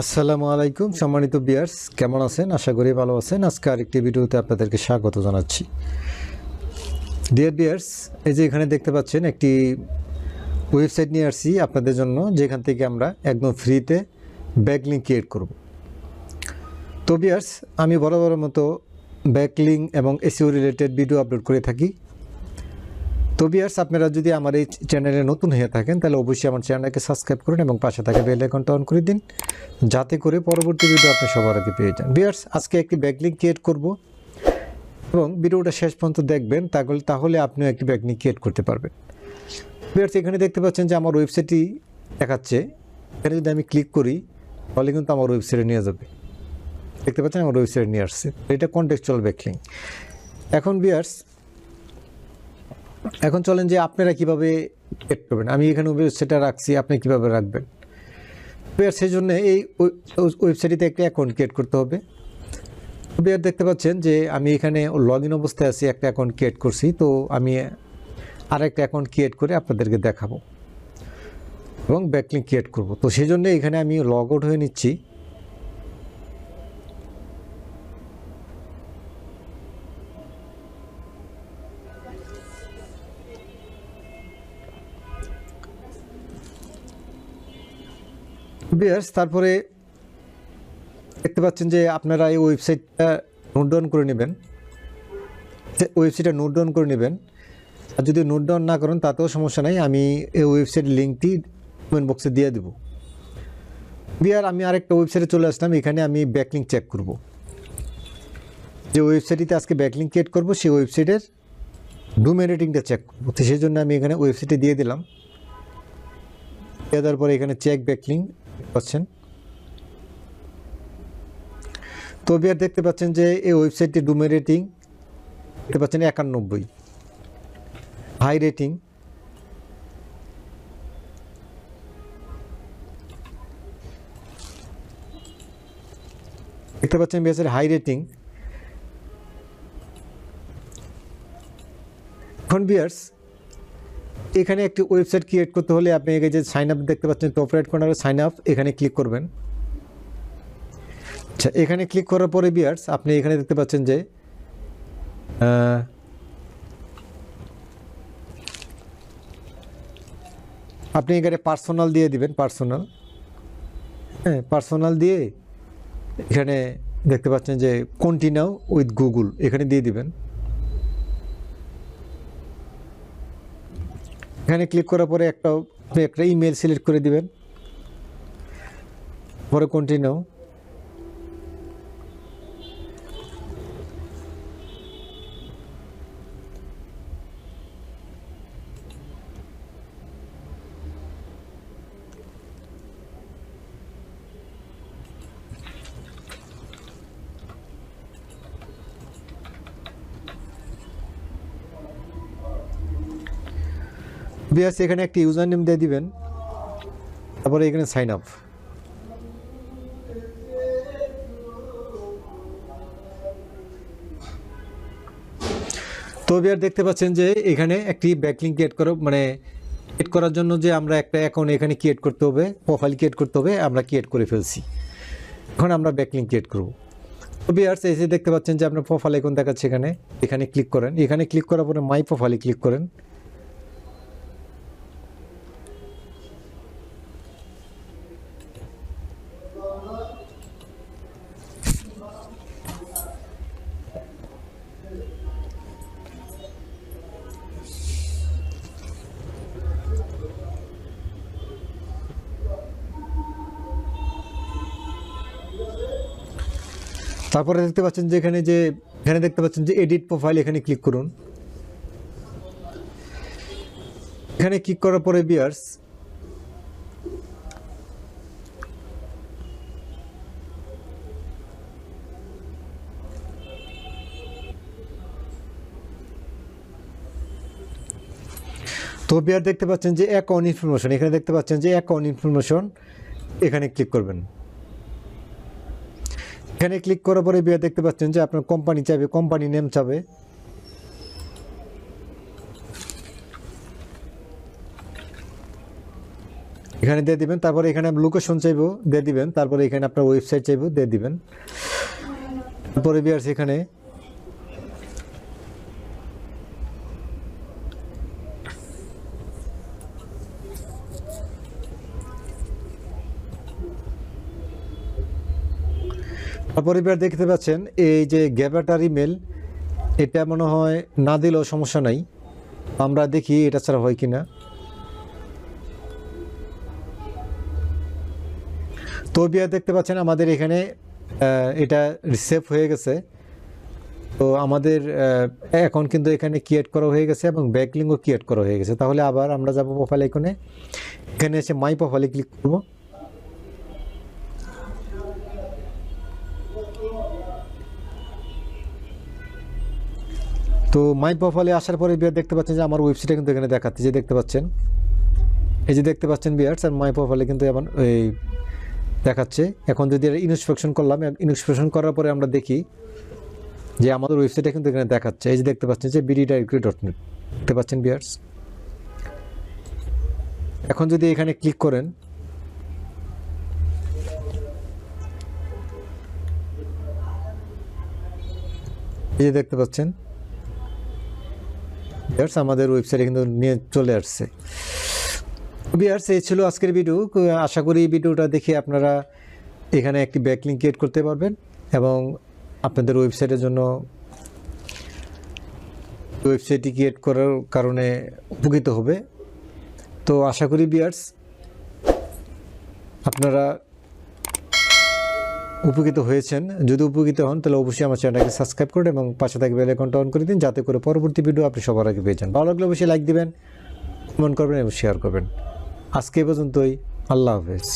আসসালামু আলাইকুম, সম্মানিত বিয়ার্স, কেমন আছেন? আশা করি ভালো আছেন। আজকে আরেকটি ভিডিওতে আপনাদেরকে স্বাগত জানাচ্ছি। ডিয়ার বিয়ার্স এই যে এখানে দেখতে পাচ্ছেন একটি ওয়েবসাইট নিয়ে আসছি আপনাদের জন্য, যেখান থেকে আমরা একদম ফ্রিতে ব্যাকলিং ক্রিয়েট করব। তো বিয়ার্স আমি বড় বড় মতো ব্যাকলিং এবং এসিও রিলেটেড ভিডিও আপলোড করে থাকি। তো বিয়ার্স আপনারা যদি আমার এই চ্যানেলে নতুন হয়ে থাকেন, তাহলে অবশ্যই আমার চ্যানেলকে সাবস্ক্রাইব করুন এবং পাশে থাকা বেল আইকনটা অন করে দিন, যাতে করে পরবর্তী ভিডিও আপনি সবার আগে পেয়ে যান। বিয়ার্স আজকে একটি ব্যাকলিং ক্রিয়েট করব এবং ভিডিওটা শেষ পর্যন্ত দেখবেন তাহলে তাহলে আপনিও একটি ব্যাকলিং ক্রিয়েট করতে পারবেন। বিয়ার্স এখানে দেখতে পাচ্ছেন যে আমার ওয়েবসাইটটি দেখাচ্ছে। এখানে যদি আমি ক্লিক করি, তাহলে কিন্তু আমার ওয়েবসাইটে নিয়ে যাবে। দেখতে পাচ্ছেন, আমার ওয়েবসাইটে নিয়ে আসছে। এটা কন্টেক্সচুয়াল ব্যাকলিং এখন বিয়ার্স এখন চলেন যে আপনারা কীভাবে ক্রিয়েট করবেন। আমি এখানে সেটা রাখছি, আপনি কীভাবে রাখবেন? বিয়ার সেই জন্য এই ওয়েবসাইটটিতে একটা অ্যাকাউন্ট ক্রিয়েট করতে হবে। বিয়ার দেখতে পাচ্ছেন যে আমি এখানে লগ ইন অবস্থায় আছি, একটা অ্যাকাউন্ট ক্রিয়েট করছি। তো আমি আর একটা অ্যাকাউন্ট ক্রিয়েট করে আপনাদেরকে দেখাবো এবং ব্যাকলিং ক্রিয়েট করব। তো সেই জন্য এখানে আমি লগ আউট হয়ে নিচ্ছি। বিয়ার্স, তারপরে দেখতে পাচ্ছেন যে আপনারা এই ওয়েবসাইটটা নোট ডাউন করে নেবেন। ওয়েবসাইটটা নোট ডাউন করে নেবেন। আর যদি নোট ডাউন না করেন, তাতেও সমস্যা নাই, আমি এই ওয়েবসাইট লিঙ্কটি কমেন্ট বক্সে দিয়ে দেবো। বিয়ার, আমি আরেকটা ওয়েবসাইটে চলে আসলাম, এখানে আমি ব্যাকলিং চেক করব। যে ওয়েবসাইটটিতে আজকে ব্যাকলিং ক্রিয়েট করব, সেই ওয়েবসাইটের ডোমেন রেটিংটা চেক করব। তো সেই জন্য আমি এখানে ওয়েবসাইটে দিয়ে দিলাম। দেওয়ার পরে এখানে চেক ব্যাকলিং পাচ্ছেন। তো বিয়ার দেখতে পাচ্ছেন যে এই ওয়েবসাইটটি ডুমে রেটিং, দেখতে পাচ্ছেন একানব্বই। High rating. দেখতে পাচ্ছেন বিয়াসের হাই রেটিং। এখন বিয়ার্স এখানে একটি ওয়েবসাইট ক্রিয়েট করতে হলে আপনি এই যে সাইন আপ দেখতে পাচ্ছেন টপ রাইট কর্নারে সাইন আপ এখানে ক্লিক করবেন। আচ্ছা এখানে ক্লিক করার পরে বিয়ার্স আপনি এখানে দেখতে পাচ্ছেন যে আপনি এখানে পার্সোনাল দিয়ে দিবেন পার্সোনাল হ্যাঁ পার্সোনাল দিয়ে এখানে দেখতে পাচ্ছেন যে কন্টিনিউ উইথ গুগল এখানে দিয়ে দিবেন। এখানে ক্লিক করার পরে একটা একটা ইমেল সিলেক্ট করে দিবেন। পরে কন্টিনিউ বিয়াস এখানে একটি ইউজার নেম দিয়ে দিবেন। তারপরে এখানে সাইন আপ তো বিয়ার দেখতে পাচ্ছেন যে এখানে একটি ব্যাকলিং ক্রিয়েট করো মানে ক্রিয়েট করার জন্য যে আমরা একটা অ্যাকাউন্ট এখানে ক্রিয়েট করতে হবে প্রোফাইল ক্রিয়েট করতে হবে, আমরা ক্রিয়েট করে ফেলছি। এখন আমরা ব্যাকলিং ক্রিয়েট করব। তো বিয়ার্স এসে দেখতে পাচ্ছেন যে আপনার প্রোফাইল এখন দেখাচ্ছে এখানে। এখানে ক্লিক করেন। এখানে ক্লিক করার পরে মাই প্রোফাইলে ক্লিক করেন। তারপরে দেখতে পাচ্ছেন যে এখানে যে, এখানে দেখতে পাচ্ছেন যে এডিট প্রোফাইল এখানে ক্লিক করুন। এখানে ক্লিক করার পরে বিয়ার্স তো বিয়ার দেখতে পাচ্ছেন যে অ্যাকাউন্ট ইনফরমেশন এখানে দেখতে পাচ্ছেন যে অ্যাকাউন্ট ইনফরমেশন এখানে ক্লিক করবেন। এখানে ক্লিক করার পরে বিয়ে দেখতে পাচ্ছেন যে আপনার কোম্পানি চাইবে কোম্পানি নেম চাবে এখানে দিয়ে দিবেন, তারপরে এখানে লোকেশন চাইব, দিয়ে দিবেন, তারপরে এখানে আপনার ওয়েবসাইট চাইব, দিয়ে দিবেন। তারপরে বিয়ার্স এখানে। তারপরে এবার দেখতে পাচ্ছেন, এই যে গ্যাবাটার ইমেল, এটা মনে হয় না দিলেও সমস্যা নাই। আমরা দেখি এটা ছাড়া হয় কিনা। তো বিয়া দেখতে পাচ্ছেন, আমাদের এখানে এটা রিসেভ হয়ে গেছে। তো আমাদের এখন কিন্তু এখানে ক্রিয়েট করা হয়ে গেছে এবং ব্যাকলিংও ক্রিয়েট করা হয়ে গেছে। তাহলে আবার আমরা যাব প্রোফাইল আইকনে এখানে এসে মাই প্রোফাইলে ক্লিক করব। তো মাই প্রোফাইলে আসার পরে বিয়ার দেখতে পাচ্ছেন যে আমার ওয়েবসাইটে কিন্তু এখানে দেখাচ্ছে, যে দেখতে পাচ্ছেন। এই যে দেখতে পাচ্ছেন বিয়ার্স আর মাই প্রোফাইলে কিন্তু এমন, এই দেখাচ্ছে। এখন যদি ইনস্পেকশন করলাম ইনস্পেকশন করার পরে আমরা দেখি যে আমাদের ওয়েবসাইটে কিন্তু এখানে দেখাচ্ছে। এই যে দেখতে পাচ্ছেন যে বিডি ডাইরেক্টরি ডট নেট দেখতে পাচ্ছেন বিয়ার্স এখন যদি এখানে ক্লিক করেন, এই যে দেখতে পাচ্ছেন বিয়ার্স আমাদের ওয়েবসাইটে কিন্তু নিয়ে চলে আসছে। বিয়ার্স এই ছিল আজকের ভিডিও আশা করি এই ভিডিওটা দেখে আপনারা এখানে একটি ব্যাকলিং ক্রিয়েট করতে পারবেন এবং আপনাদের ওয়েবসাইটের জন্য ওয়েবসাইটটি ক্রিয়েট করার কারণে উপকৃত হবে। তো আশা করি বিয়ার্স আপনারা উপকৃত হয়েছেন। যদি উপকৃত হন, তাহলে অবশ্যই আমার চ্যানেলটাকে সাবস্ক্রাইব করুন এবং পাশে থাকা বেল আইকনটা অন করে দিন, যাতে করে পরবর্তী ভিডিও আপনি সবার আগে পেয়ে যান। ভালো লাগলে অবশ্যই লাইক দিবেন, কমেন্ট করবেন এবং শেয়ার করবেন। আজকে পর্যন্তই। আল্লাহ হাফেজ।